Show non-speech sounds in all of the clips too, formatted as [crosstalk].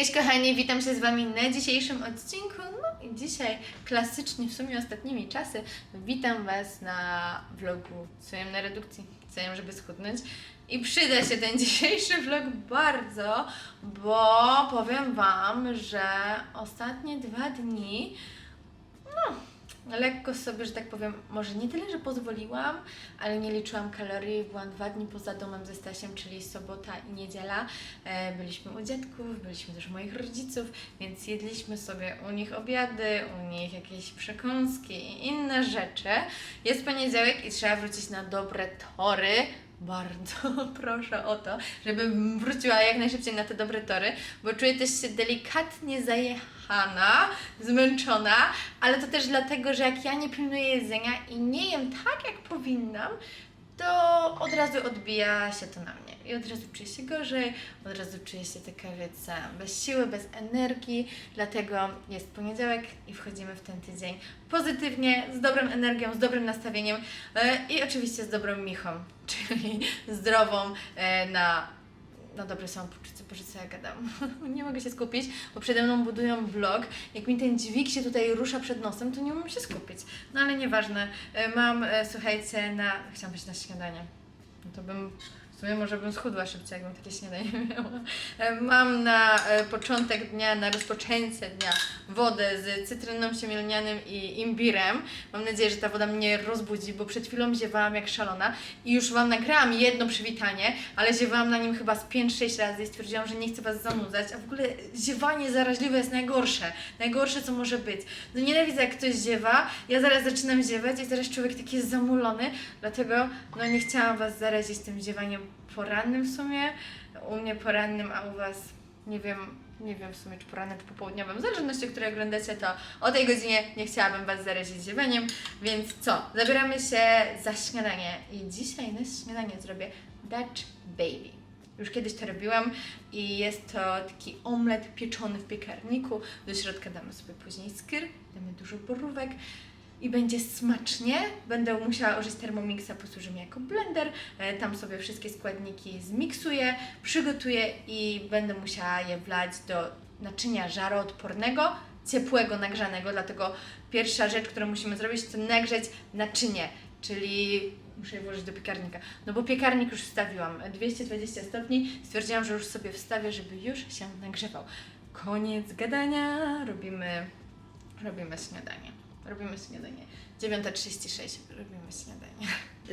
Cześć kochani, witam się z Wami na dzisiejszym odcinku. No i dzisiaj, klasycznie w sumie ostatnimi czasy, witam Was na vlogu Co jem na redukcji, co jem, żeby schudnąć. I przyda się ten [laughs] dzisiejszy vlog bardzo, bo powiem Wam, że ostatnie dwa dni lekko sobie, że tak powiem, może nie tyle, że pozwoliłam, ale nie liczyłam kalorii. Byłam dwa dni poza domem ze Stasiem, czyli sobota i niedziela. E, byliśmy u dziadków, byliśmy też u moich rodziców, więc jedliśmy sobie u nich obiady, u nich jakieś przekąski i inne rzeczy. Jest poniedziałek i trzeba wrócić na dobre tory. Bardzo [laughs] proszę o to, żebym wróciła jak najszybciej na te dobre tory, bo czuję też się delikatnie zajechana, zmęczona, ale to też dlatego, że jak ja nie pilnuję jedzenia i nie jem tak, jak powinnam, to od razu odbija się to na mnie. I od razu czuję się gorzej, od razu czuję się taka, wiecie, bez siły, bez energii. Dlatego jest poniedziałek i wchodzimy w ten tydzień pozytywnie, z dobrą energią, z dobrym nastawieniem e, i oczywiście z dobrą michą, [laughs] czyli zdrową e, na no dobre są poczucie, Boże, co ja gadam. [laughs] nie mogę się skupić, bo przede mną budują vlog. Jak mi ten dźwig się tutaj rusza przed nosem, to nie umiem się skupić. No ale nieważne. E, Mam, e, słuchajcie, na... Chciałam być na śniadanie. No to bym... W sumie może bym schudła szybciej, jakbym takie śniadanie [laughs] miała. E, Mam na e, początek dnia, na rozpoczęcie dnia wodę z cytryną siemielnianym i imbirem. Mam nadzieję, że ta woda mnie rozbudzi, bo przed chwilą ziewałam jak szalona i już Wam nagrałam jedno przywitanie, ale ziewałam na nim chyba z 5-6 razy i stwierdziłam, że nie chcę Was zanudzać, a w ogóle ziewanie zaraźliwe jest najgorsze. Najgorsze, co może być. No nienawidzę, jak ktoś ziewa, ja zaraz zaczynam ziewać i zaraz człowiek taki jest zamulony, dlatego no nie chciałam Was zarazić tym ziewaniem porannym w sumie, u mnie porannym, a u Was nie wiem, nie wiem w sumie czy porannym, czy popołudniowym, w zależności, której oglądacie, to o tej godzinie nie chciałabym Was zarazić ziewaniem, więc co, zabieramy się za śniadanie. I dzisiaj na śniadanie zrobię Dutch Baby. Już kiedyś to robiłam i jest to taki omlet pieczony w piekarniku. Do środka damy sobie później skyr, damy dużo borówek i będzie smacznie. Będę musiała użyć Thermomixa, posłuży mi jako blender. E, Tam sobie wszystkie składniki zmiksuję, przygotuję i będę musiała je wlać do naczynia żaroodpornego, ciepłego, nagrzanego. Dlatego pierwsza rzecz, którą musimy zrobić, to nagrzeć naczynie, czyli muszę je włożyć do piekarnika. No bo piekarnik już wstawiłam, 220 stopni. Stwierdziłam, że już sobie wstawię, żeby już się nagrzewał. Koniec gadania, robimy, robimy śniadanie. Robimy śniadanie. 9.36 robimy śniadanie.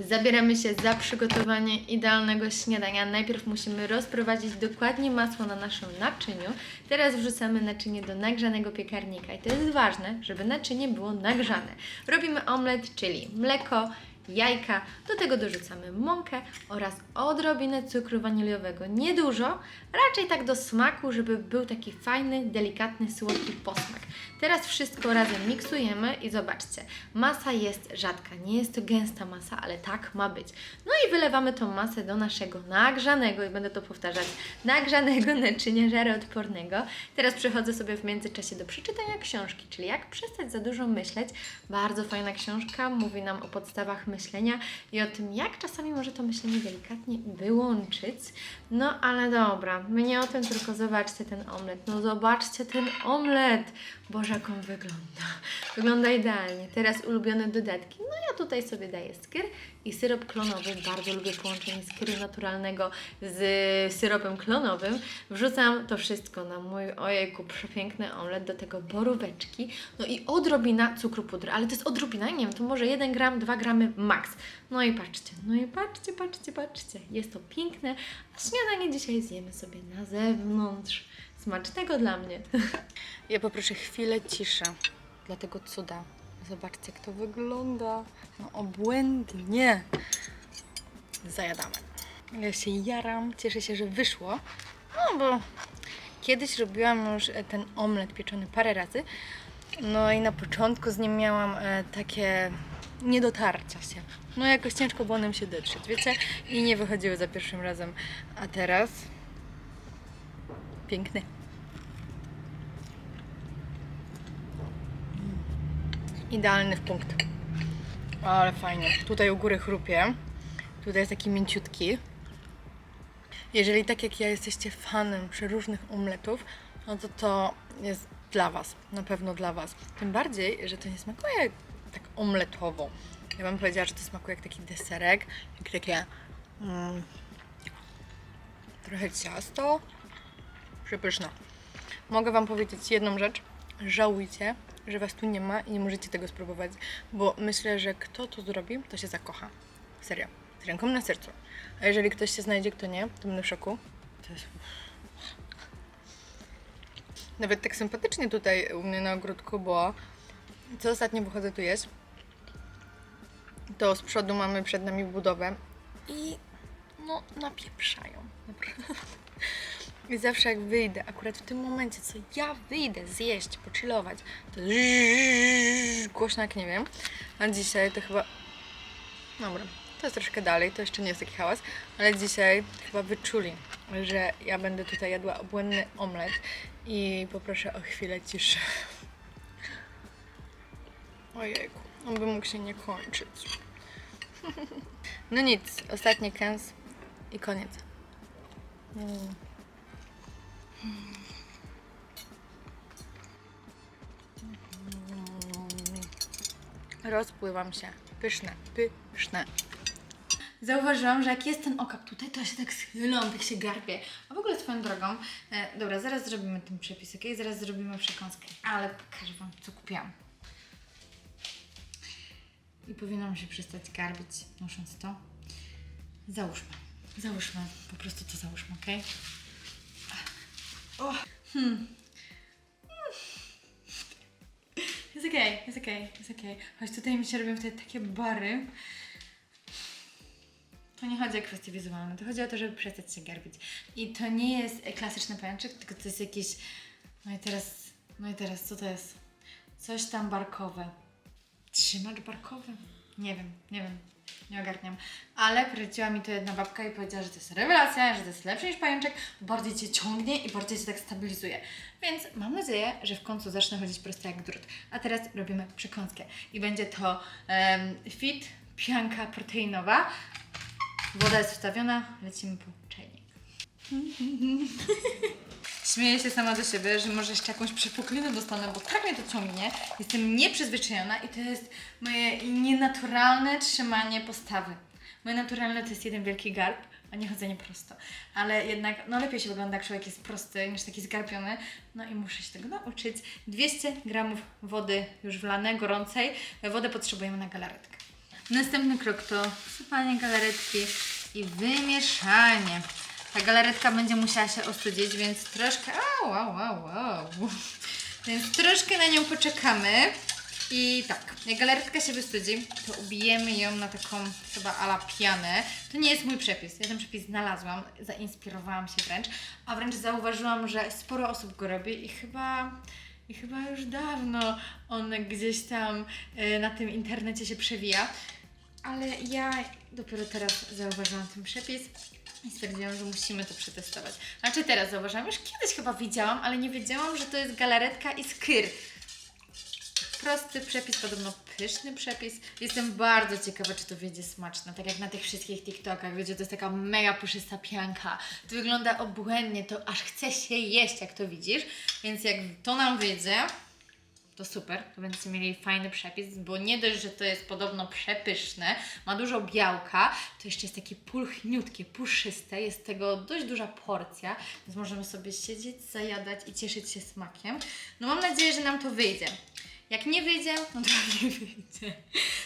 Zabieramy się za przygotowanie idealnego śniadania. Najpierw musimy rozprowadzić dokładnie masło na naszym naczyniu. Teraz wrzucamy naczynie do nagrzanego piekarnika i to jest ważne, żeby naczynie było nagrzane. Robimy omlet, czyli mleko, jajka, do tego dorzucamy mąkę oraz odrobinę cukru waniliowego. Niedużo, raczej tak do smaku, żeby był taki fajny, delikatny, słodki posmak. Teraz wszystko razem miksujemy i zobaczcie, masa jest rzadka, nie jest to gęsta masa, ale tak ma być. No i wylewamy tą masę do naszego nagrzanego, i będę to powtarzać, nagrzanego [laughs] naczynia żaroodpornego. Teraz przechodzę sobie w międzyczasie do przeczytania książki, czyli jak przestać za dużo myśleć. Bardzo fajna książka, mówi nam o podstawach myślenia i o tym, jak czasami może to myślenie delikatnie wyłączyć. No ale dobra, my nie o tym, tylko zobaczcie ten omlet. No zobaczcie ten omlet! Boże, jak on wygląda. Wygląda idealnie. Teraz ulubione dodatki. No ja tutaj sobie daję skyr i syrop klonowy. Bardzo lubię połączenie skyru naturalnego z syropem klonowym. Wrzucam to wszystko na mój, ojejku, przepiękny omlet, do tego boróweczki. No i odrobina cukru pudru, ale to jest odrobina, nie wiem, to może 1 gram, 2 gramy max. No i patrzcie, no i patrzcie, patrzcie, patrzcie. Jest to piękne, a śniadanie dzisiaj zjemy sobie na zewnątrz. Smacznego dla mnie. [laughs] Ja poproszę chwilę ciszy dla tego cuda. Zobaczcie, jak to wygląda. No obłędnie. Zajadamy. Ja się jaram, cieszę się, że wyszło. No bo kiedyś robiłam już e, ten omlet pieczony parę razy. No i na początku z nim miałam e, takie niedotarcia się. No jakoś ciężko było nam się dotrzeć, wiecie? I nie wychodziły za pierwszym razem. A teraz piękny. Idealny w punkt. Ale fajnie. Tutaj u góry chrupie. Tutaj jest taki mięciutki. Jeżeli tak jak ja jesteście fanem przeróżnych omletów, no to to jest dla Was, na pewno dla Was. Tym bardziej, że to nie smakuje tak omletowo. Ja bym powiedziała, że to smakuje jak taki deserek, jak takie mm, trochę ciasto. Przepyszne. Mogę Wam powiedzieć jedną rzecz. Żałujcie, że Was tu nie ma i nie możecie tego spróbować, bo myślę, że kto to zrobi, to się zakocha. Serio. Z ręką na sercu. A jeżeli ktoś się znajdzie, kto nie, to będę w szoku. To jest... Nawet tak sympatycznie tutaj u mnie na ogródku, bo co ostatnio wychodzę tu jeść, to z przodu mamy przed nami budowę i no napieprzają. Naprawdę. I zawsze jak wyjdę, akurat w tym momencie, co ja wyjdę zjeść, pochillować, to głośno jak nie wiem. A dzisiaj to chyba... Dobra, to jest troszkę dalej, to jeszcze nie jest taki hałas, ale dzisiaj chyba wyczuli, że ja będę tutaj jadła obłędny omlet i poproszę o chwilę ciszy. Ojejku, on by mógł się nie kończyć. No nic, ostatni kęs i koniec. Mm. Rozpływam się. Pyszne, pyszne. Zauważyłam, że jak jest ten okap tutaj, to ja się tak schylam, tak się garbię. A w ogóle swoją drogą, e, dobra, zaraz zrobimy ten przepis, ok? Zaraz zrobimy przekąskę, ale pokażę Wam, co kupiłam. I powinnam się przestać garbić, nosząc to. Załóżmy, załóżmy, po prostu to załóżmy, ok? O, hmm. [laughs] Jest okej, okay, jest okej, okay, jest okej. Okay. Choć tutaj mi się robią wtedy takie bary. To nie chodzi o kwestie wizualne, to chodzi o to, żeby przestać się garbić. I to nie jest klasyczny pajączek, tylko to jest jakiś... No i teraz, no i teraz, co to jest? Coś tam barkowe. Trzymacz barkowy? Nie wiem, nie wiem, nie ogarniam. Ale poleciła mi to jedna babka i powiedziała, że to jest rewelacja, że to jest lepsze niż pajączek, bardziej Cię ciągnie i bardziej Cię tak stabilizuje. Więc mam nadzieję, że w końcu zacznę chodzić prosto jak drut. A teraz robimy przekąskę. I będzie to um, fit, pianka proteinowa. Woda jest wstawiona, lecimy po czajnik. [laughs] Śmieję się sama do siebie, że może jeszcze jakąś przepuklinę dostanę, bo tak mnie to ciągnie. Jestem nieprzyzwyczajona i to jest moje nienaturalne trzymanie postawy. Moje naturalne to jest jeden wielki garb, a nie chodzenie prosto. Ale jednak, no lepiej się wygląda, jak człowiek jest prosty niż taki zgarbiony. No i muszę się tego nauczyć. 200 gramów wody już wlane, gorącej. Wodę potrzebujemy na galaretkę. Następny krok to sypanie galaretki i wymieszanie. Ta galaretka będzie musiała się ostudzić, więc troszkę. Au, au, au, au. Więc troszkę na nią poczekamy. I tak, jak galaretka się wystudzi, to ubijemy ją na taką chyba ala pianę. To nie jest mój przepis. Ja ten przepis znalazłam, zainspirowałam się wręcz, a wręcz zauważyłam, że sporo osób go robi i chyba. I chyba już dawno on gdzieś tam y, na tym internecie się przewija. Ale ja dopiero teraz zauważyłam ten przepis i stwierdziłam, że musimy to przetestować. Znaczy teraz zauważyłam, już kiedyś chyba widziałam, ale nie wiedziałam, że to jest galaretka i skyr. Prosty przepis, podobno pyszny przepis. Jestem bardzo ciekawa, czy to wyjdzie smaczne. Tak jak na tych wszystkich TikTokach, wiecie, to jest taka mega puszysta pianka. To wygląda obłędnie, to aż chce się jeść, jak to widzisz. Więc jak to nam wyjdzie, to super, to będziecie mieli fajny przepis, bo nie dość, że to jest podobno przepyszne, ma dużo białka, to jeszcze jest takie pulchniutkie, puszyste, jest tego dość duża porcja, więc możemy sobie siedzieć, zajadać i cieszyć się smakiem. No mam nadzieję, że nam to wyjdzie. Jak nie wyjdzie, no to [laughs] nie wyjdzie.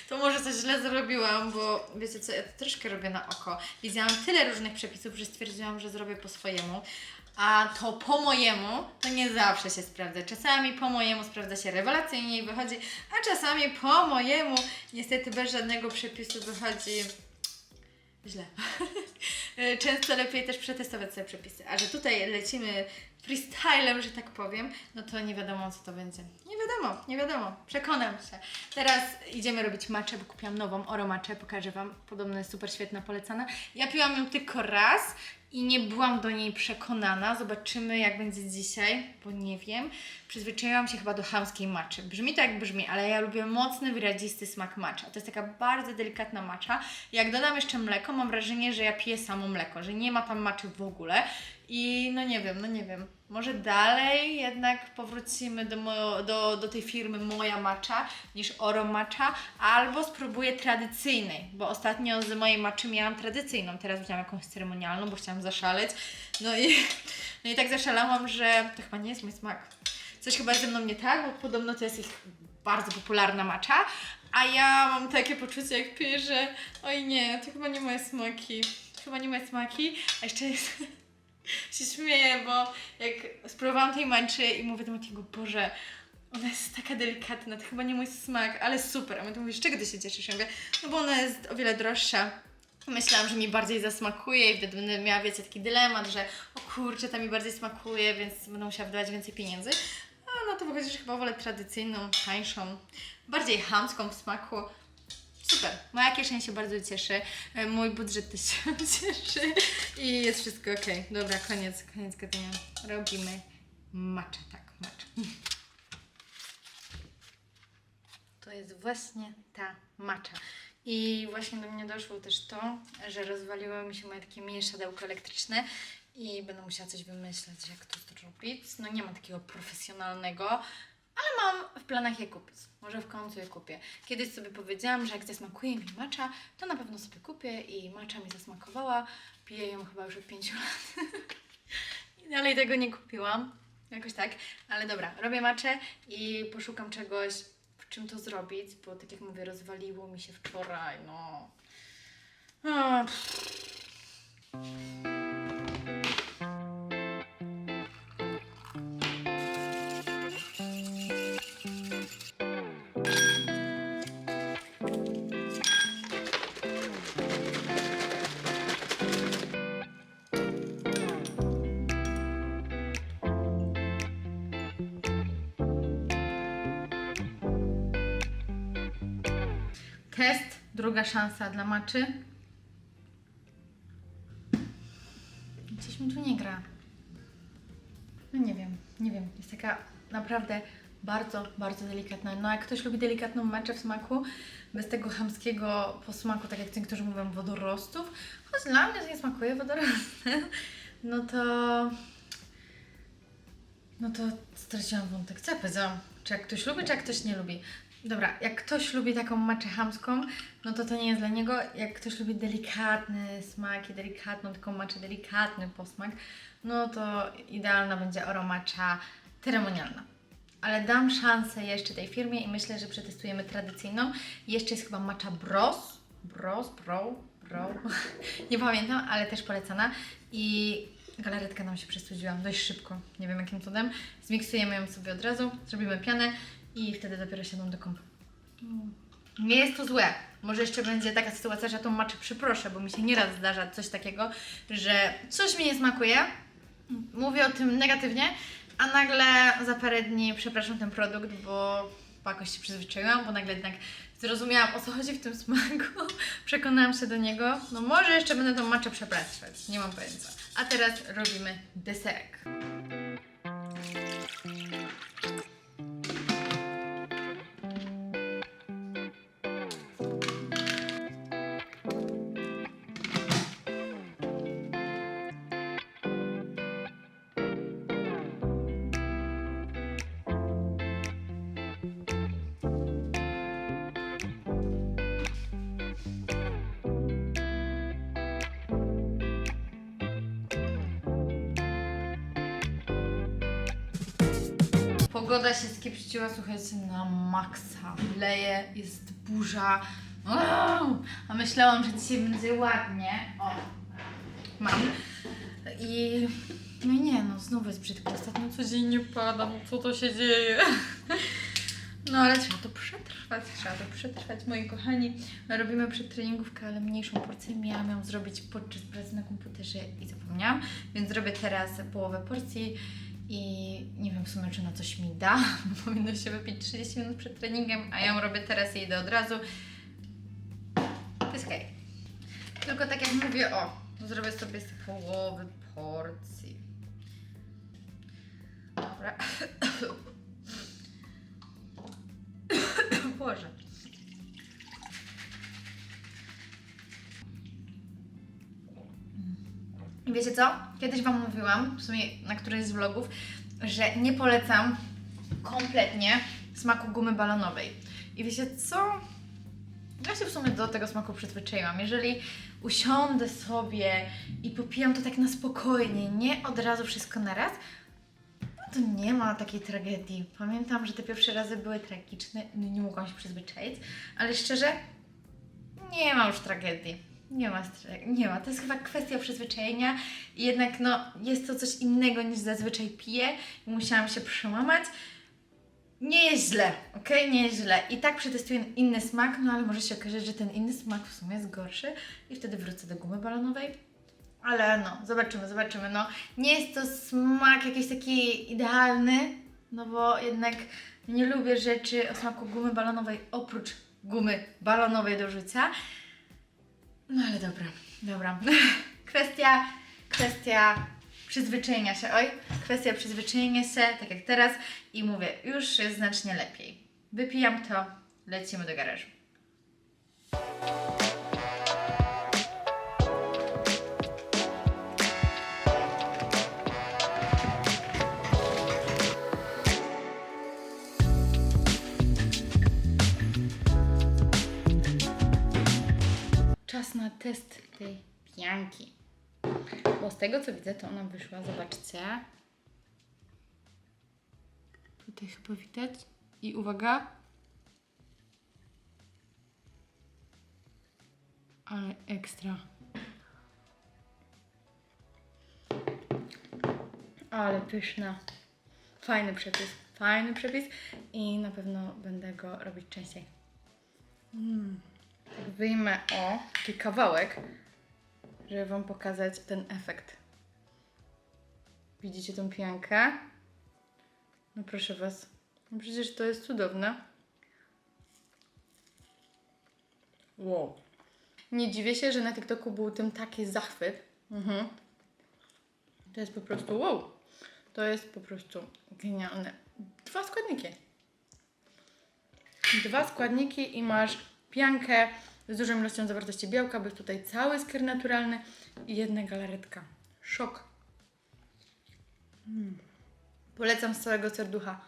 To może coś źle zrobiłam, bo wiecie co, ja to troszkę robię na oko. Widziałam tyle różnych przepisów, że stwierdziłam, że zrobię po swojemu. A to po mojemu to nie zawsze się sprawdza. Czasami po mojemu sprawdza się rewelacyjnie i wychodzi, a czasami po mojemu niestety bez żadnego przepisu wychodzi źle. [laughs] Często lepiej też przetestować sobie przepisy. A że tutaj lecimy freestylem, że tak powiem, no to nie wiadomo co to będzie. Nie wiadomo, nie wiadomo. Przekonam się. Teraz idziemy robić maczę, bo kupiłam nową oro maczę, pokażę Wam. Podobno jest super świetna, polecana. Ja piłam ją tylko raz i nie byłam do niej przekonana. Zobaczymy jak będzie dzisiaj, bo nie wiem. Przyzwyczaiłam się chyba do chamskiej maczy. Brzmi to jak brzmi, ale ja lubię mocny, wyrazisty smak macza. To jest taka bardzo delikatna macza. Jak dodam jeszcze mleko, mam wrażenie, że ja piję samo mleko, że nie ma tam maczy w ogóle. I no nie wiem, no nie wiem. Może dalej jednak powrócimy do, mo- do, do tej firmy Moja Macza niż Oro Macza, albo spróbuję tradycyjnej, bo ostatnio z mojej maczy miałam tradycyjną, teraz wziąłam jakąś ceremonialną, bo chciałam zaszaleć. No i, no i tak zaszalałam, że to chyba nie jest mój smak. Coś chyba ze mną nie tak, bo podobno to jest ich bardzo popularna macza, a ja mam takie poczucie, jak piję, że oj nie, to chyba nie moje smaki. Chyba nie moje smaki. A jeszcze jest... [laughs] się śmieję, bo jak spróbowałam tej maczy i mówię do Matiego, Boże, ona jest taka delikatna, to chyba nie mój smak, ale super. A my to mówisz, czego ty się cieszysz? Ja mówię, no bo ona jest o wiele droższa. Myślałam, że mi bardziej zasmakuje i wtedy będę miała, wiecie, taki dylemat, że o kurczę, ta mi bardziej smakuje, więc będę musiała wydawać więcej pieniędzy. To wychodzi, chyba wolę tradycyjną, tańszą, bardziej chamską w smaku. Super, moja kieszeń się bardzo cieszy, e, mój budżet też się [laughs] cieszy i jest wszystko ok. Dobra, koniec, koniec gadania. Robimy matcha, tak, matcha. To jest właśnie ta macza. I właśnie do mnie doszło też to, że rozwaliło mi się moje takie mini szadełko elektryczne i będę musiała coś wymyśleć, jak to zrobić. No nie ma takiego profesjonalnego, ale mam w planach je kupić. Może w końcu je kupię. Kiedyś sobie powiedziałam, że jak zasmakuje mi macza, to na pewno sobie kupię i macza mi zasmakowała. Piję ją chyba już od 5 lat. [laughs] I dalej tego nie kupiłam. Jakoś tak, ale dobra, robię maczę i poszukam czegoś, w czym to zrobić, bo tak jak mówię, rozwaliło mi się wczoraj, no. A, druga szansa dla maczy. Coś mi tu nie gra. No nie wiem, nie wiem. Jest taka naprawdę bardzo, bardzo delikatna. No jak ktoś lubi delikatną maczę w smaku, bez tego chamskiego posmaku, tak jak ci, którzy mówią wodorostów, choć dla mnie to nie smakuje wodorostem, [laughs] no to... No to straciłam wątek. Co ja powiedziałam? Czy jak ktoś lubi, czy jak ktoś nie lubi? Dobra, jak ktoś lubi taką maczę chamską, no to to nie jest dla niego. Jak ktoś lubi delikatny smak i delikatną taką maczę, delikatny posmak, no to idealna będzie oromacza ceremonialna. Ale dam szansę jeszcze tej firmie i myślę, że przetestujemy tradycyjną. Jeszcze jest chyba macza Bros. Bros, Bro, Bro. [laughs] nie pamiętam, ale też polecana. I galaretka nam się przestudziła dość szybko. Nie wiem jakim cudem. Zmiksujemy ją sobie od razu, zrobimy pianę i wtedy dopiero siadą do kąpa. Nie jest to złe. Może jeszcze będzie taka sytuacja, że ja tą maczę przyproszę, bo mi się nieraz zdarza coś takiego, że coś mi nie smakuje, mówię o tym negatywnie, a nagle za parę dni przepraszam ten produkt, bo jakoś się przyzwyczaiłam, bo nagle jednak zrozumiałam o co chodzi w tym smaku, [laughs] przekonałam się do niego. No może jeszcze będę tą maczę przepraszać, nie mam pojęcia. A teraz robimy deserek. Pogoda się skiepściła, słuchajcie, na maksa. Leje, jest burza. A myślałam, że dzisiaj będzie ładnie. O, mam. I no nie, no znowu jest brzydko. Ostatnio codziennie padam. Co to się dzieje? No ale trzeba to przetrwać, trzeba to przetrwać, moi kochani. Robimy przedtreningówkę, ale mniejszą porcję. Miałam ją zrobić podczas pracy na komputerze i zapomniałam, więc zrobię teraz połowę porcji i nie wiem w sumie, czy na coś mi da, [laughs] bo powinno się wypić 30 minut przed treningiem, a ja ją robię teraz i idę od razu. To jest. Tylko tak jak mówię, o, zrobię sobie z połowy porcji. Dobra. [coughs] Boże. Wiecie co? Kiedyś Wam mówiłam, w sumie na którymś z vlogów, że nie polecam kompletnie smaku gumy balonowej. I wiecie co? Ja się w sumie do tego smaku przyzwyczaiłam. Jeżeli usiądę sobie i popijam to tak na spokojnie, nie od razu wszystko na raz, no to nie ma takiej tragedii. Pamiętam, że te pierwsze razy były tragiczne, nie mogłam się przyzwyczaić, ale szczerze, nie ma już tragedii. Nie ma, nie ma. To jest chyba kwestia przyzwyczajenia jednak no, jest to coś innego niż zazwyczaj piję musiałam się przełamać. Nie jest źle, ok? Nie jest źle. I tak przetestuję inny smak, no ale może się okazać, że ten inny smak w sumie jest gorszy i wtedy wrócę do gumy balonowej. Ale no, zobaczymy, zobaczymy. No, nie jest to smak jakiś taki idealny, no bo jednak nie lubię rzeczy o smaku gumy balonowej oprócz gumy balonowej do rzucia. No ale dobra, dobra. [laughs] kwestia, kwestia przyzwyczajenia się, oj, kwestia przyzwyczajenia się, tak jak teraz i mówię, już jest znacznie lepiej. Wypijam to, lecimy do garażu. Test tej pianki. Bo z tego co widzę, to ona wyszła, zobaczcie. Tutaj chyba widać. I uwaga. Ale ekstra. Ale pyszna. Fajny przepis. Fajny przepis i na pewno będę go robić częściej. Tak wyjmę o taki kawałek, żeby Wam pokazać ten efekt. Widzicie tą piankę? No proszę Was. No przecież to jest cudowne. Wow. Nie dziwię się, że na TikToku był tym taki zachwyt. Mhm. To jest po prostu wow. To jest po prostu genialne. Dwa składniki. Dwa składniki i masz piankę z dużą ilością zawartości białka, bo jest tutaj cały skier naturalny i jedna galaretka. Szok. Mm. Polecam z całego serducha.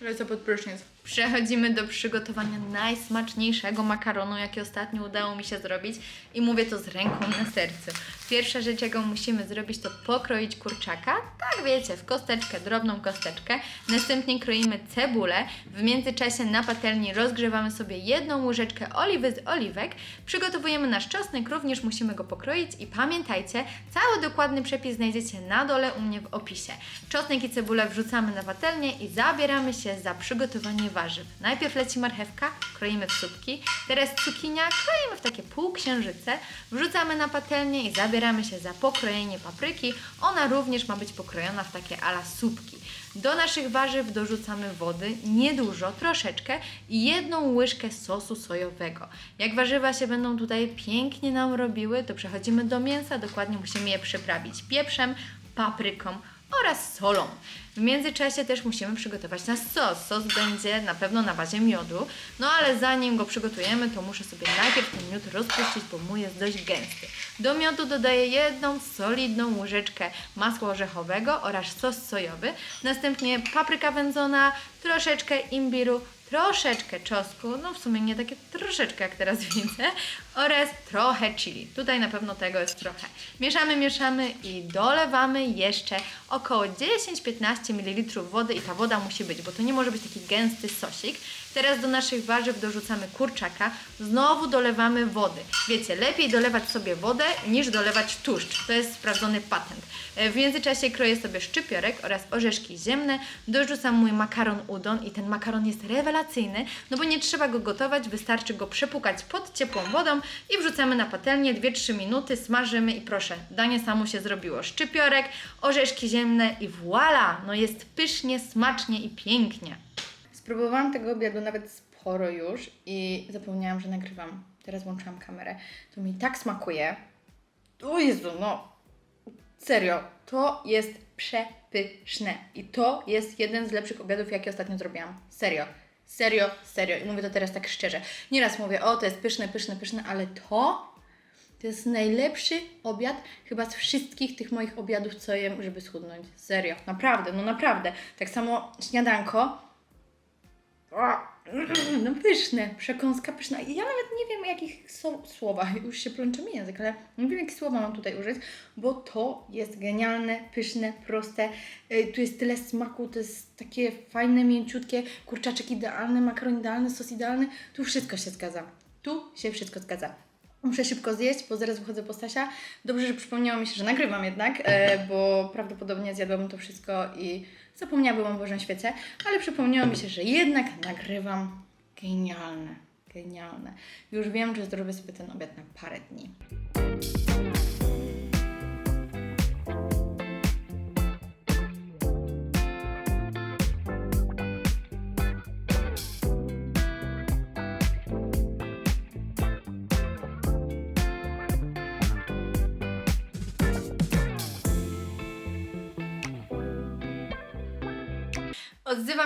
Lecę pod prysznic. Przechodzimy do przygotowania najsmaczniejszego makaronu, jaki ostatnio udało mi się zrobić i mówię to z ręką na sercu. Pierwsza rzecz, jaką musimy zrobić, to pokroić kurczaka, tak wiecie, w kosteczkę, drobną kosteczkę. Następnie kroimy cebulę. W międzyczasie na patelni rozgrzewamy sobie jedną łyżeczkę oliwy z oliwek. Przygotowujemy nasz czosnek, również musimy go pokroić i pamiętajcie, cały dokładny przepis znajdziecie na dole u mnie w opisie. Czosnek i cebulę wrzucamy na patelnię i zabieramy się za przygotowanie warzyw. Najpierw leci marchewka, kroimy w słupki, teraz cukinia, kroimy w takie półksiężyce, wrzucamy na patelnię i zabieramy się za pokrojenie papryki. Ona również ma być pokrojona w takie ala słupki. Do naszych warzyw dorzucamy wody, niedużo, troszeczkę i jedną łyżkę sosu sojowego. Jak warzywa się będą tutaj pięknie nam robiły, to przechodzimy do mięsa, dokładnie musimy je przyprawić pieprzem, papryką oraz solą. W międzyczasie też musimy przygotować nasz sos. Sos będzie na pewno na bazie miodu, no ale zanim go przygotujemy, to muszę sobie najpierw ten miód rozpuścić, bo mój jest dość gęsty. Do miodu dodaję jedną solidną łyżeczkę masła orzechowego oraz sos sojowy, następnie papryka wędzona, troszeczkę imbiru, troszeczkę czosnku, no w sumie nie takie troszeczkę jak teraz [laughs] widzę, oraz trochę chili. Tutaj na pewno tego jest trochę. Mieszamy, mieszamy i dolewamy jeszcze około 10-15 ml wody i ta woda musi być, bo to nie może być taki gęsty sosik. Teraz do naszych warzyw dorzucamy kurczaka, znowu dolewamy wody. Wiecie, lepiej dolewać sobie wodę niż dolewać tłuszcz. To jest sprawdzony patent. E, W międzyczasie kroję sobie szczypiorek oraz orzeszki ziemne, dorzucam mój makaron udon i ten makaron jest rewelacyjny, no bo nie trzeba go gotować, wystarczy go przepukać pod ciepłą wodą i wrzucamy na patelnię 2-3 minuty, smażymy i proszę, danie samo się zrobiło. Szczypiorek, orzeszki ziemne i voilà! No jest pysznie, smacznie i pięknie. Spróbowałam tego obiadu nawet sporo już i zapomniałam, że nagrywam. Teraz włączyłam kamerę. To mi tak smakuje. O Jezu, no Serio, to jest przepyszne. I to jest jeden z lepszych obiadów, jakie ostatnio zrobiłam. Serio. Serio, serio. I mówię to teraz tak szczerze. Nieraz mówię, o, to jest pyszne, pyszne, pyszne, ale to, To jest najlepszy obiad chyba z wszystkich tych moich obiadów, co jem, żeby schudnąć. Serio, naprawdę, no naprawdę. Tak samo śniadanko. O, [clears throat] no pyszne, przekąska pyszna. Ja nawet nie wiem, jakich są słowa, już się plącze mi język, ale nie wiem, jakie słowa mam tutaj użyć, bo to jest genialne, pyszne, proste. Y, Tu jest tyle smaku, to jest takie fajne, mięciutkie, kurczaczek idealny, makaron idealny, sos idealny. Tu wszystko się zgadza. Tu się wszystko zgadza. Muszę szybko zjeść, bo zaraz wychodzę po Stasia. Dobrze, że przypomniało mi się, że nagrywam jednak, e, bo prawdopodobnie zjadłabym to wszystko i zapomniałabym o Bożym Świecie, ale przypomniało mi się, że jednak nagrywam genialne, genialne. Już wiem, że zrobię sobie ten obiad na parę dni.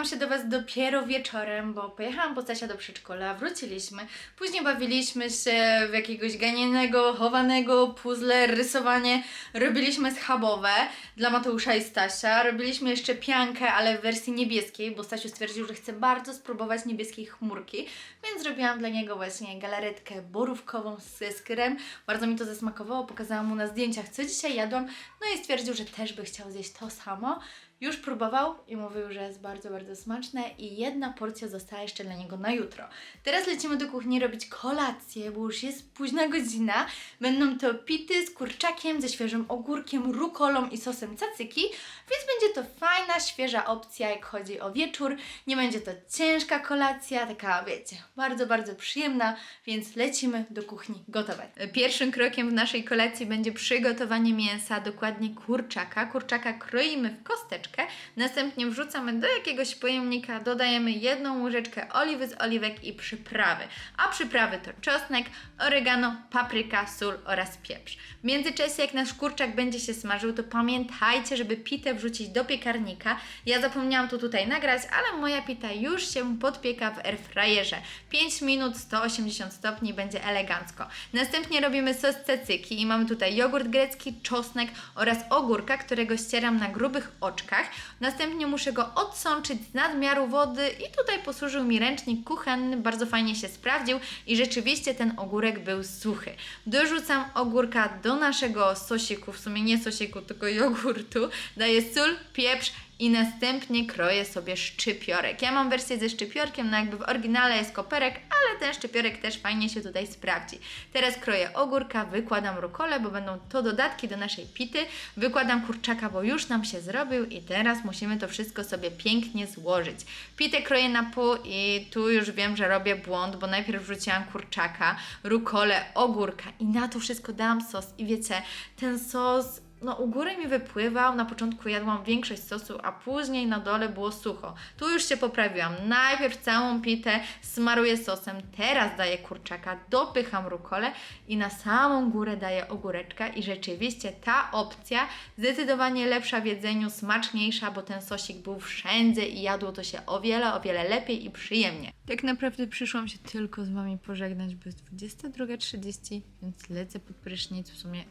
Odzywam się do Was dopiero wieczorem, bo pojechałam po Stasia do przedszkola, wróciliśmy, później bawiliśmy się w jakiegoś ganianego, chowanego, puzzle, rysowanie, robiliśmy schabowe dla Mateusza i Stasia, robiliśmy jeszcze piankę, ale w wersji niebieskiej, bo Stasiu stwierdził, że chce bardzo spróbować niebieskiej chmurki, więc zrobiłam dla niego właśnie galaretkę borówkową ze skyrem, bardzo mi to zasmakowało, pokazałam mu na zdjęciach, co dzisiaj jadłam, no i stwierdził, że też by chciał zjeść to samo, już próbował i mówił, że jest bardzo, bardzo smaczne i jedna porcja została jeszcze dla niego na jutro. Teraz lecimy do kuchni robić kolację, bo już jest późna godzina. Będą to pity z kurczakiem, ze świeżym ogórkiem, rukolą i sosem cacyki, więc będzie to fajna, świeża opcja, jak chodzi o wieczór. Nie będzie to ciężka kolacja, taka, wiecie, bardzo, bardzo przyjemna, więc lecimy do kuchni gotować. Pierwszym krokiem w naszej kolacji będzie przygotowanie mięsa, dokładnie kurczaka. Kurczaka kroimy w kosteczkę, następnie wrzucamy do jakiegoś pojemnika, dodajemy jedną łyżeczkę oliwy z oliwek i przyprawy. A przyprawy to czosnek, oregano, papryka, sól oraz pieprz. W międzyczasie, jak nasz kurczak będzie się smażył, to pamiętajcie, żeby pitę wrzucić do piekarnika. Ja zapomniałam to tutaj nagrać, ale moja pita już się podpieka w airfryerze. 5 minut, 180 stopni, będzie elegancko. Następnie robimy sos cacyki i mamy tutaj jogurt grecki, czosnek oraz ogórka, którego ścieram na grubych oczkach. Następnie muszę go odsączyć z nadmiaru wody i tutaj posłużył mi ręcznik kuchenny, bardzo fajnie się sprawdził i rzeczywiście ten ogórek był suchy. Dorzucam ogórka do naszego sosiku, w sumie nie sosiku, tylko jogurtu. Daję sól, pieprz i następnie kroję sobie szczypiorek. Ja mam wersję ze szczypiorkiem, no jakby w oryginale jest koperek, ale ten szczypiorek też fajnie się tutaj sprawdzi. Teraz kroję ogórka, wykładam rukolę, bo będą to dodatki do naszej pity. Wykładam kurczaka, bo już nam się zrobił i teraz musimy to wszystko sobie pięknie złożyć. Pitę kroję na pół i tu już wiem, że robię błąd, bo najpierw wrzuciłam kurczaka, rukolę, ogórka i na to wszystko dałam sos i wiecie, ten sos no u góry mi wypływał, na początku jadłam większość sosu, a później na dole było sucho. Tu już się poprawiłam. Najpierw całą pitę smaruję sosem, teraz daję kurczaka, dopycham rukolę i na samą górę daję ogóreczka i rzeczywiście ta opcja zdecydowanie lepsza w jedzeniu, smaczniejsza, bo ten sosik był wszędzie i jadło to się o wiele, o wiele lepiej i przyjemnie. Tak naprawdę przyszłam się tylko z Wami pożegnać, bo jest 22.30, więc lecę pod prysznic, w sumie,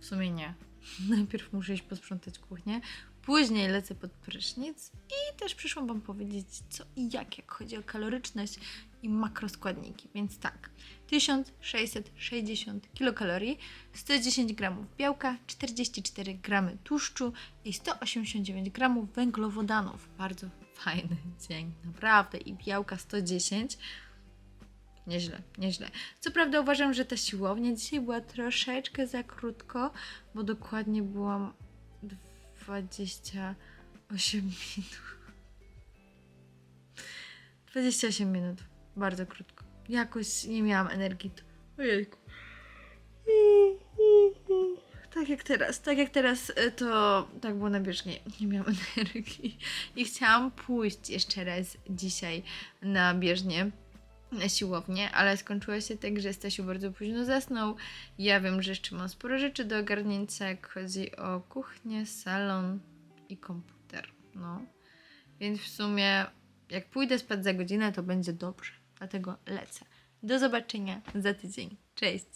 w sumie nie. [laughs] Najpierw muszę iść posprzątać kuchnię, później lecę pod prysznic i też przyszłam Wam powiedzieć co i jak, jak chodzi o kaloryczność i makroskładniki. Więc tak, 1660 kilokalorii, 110 gramów białka, 44 gramy tłuszczu i 189 gramów węglowodanów. Bardzo fajny dzień, naprawdę. I białka 110. Nieźle, nieźle. Co prawda uważam, że ta siłownia dzisiaj była troszeczkę za krótko, bo dokładnie byłam 28 minut. 28 minut. Bardzo krótko. Jakoś nie miałam energii. Ojejku. Tak jak teraz, tak jak teraz, e, to tak było na bieżni. Nie miałam energii. I chciałam pójść jeszcze raz dzisiaj na bieżnię siłownię, ale skończyło się tak, że Stasiu bardzo późno zasnął. Ja wiem, że jeszcze mam sporo rzeczy do ogarnięcia, jak chodzi o kuchnię, salon i komputer. No. Więc w sumie, jak pójdę spać za godzinę, to będzie dobrze. Dlatego lecę. Do zobaczenia za tydzień. Cześć!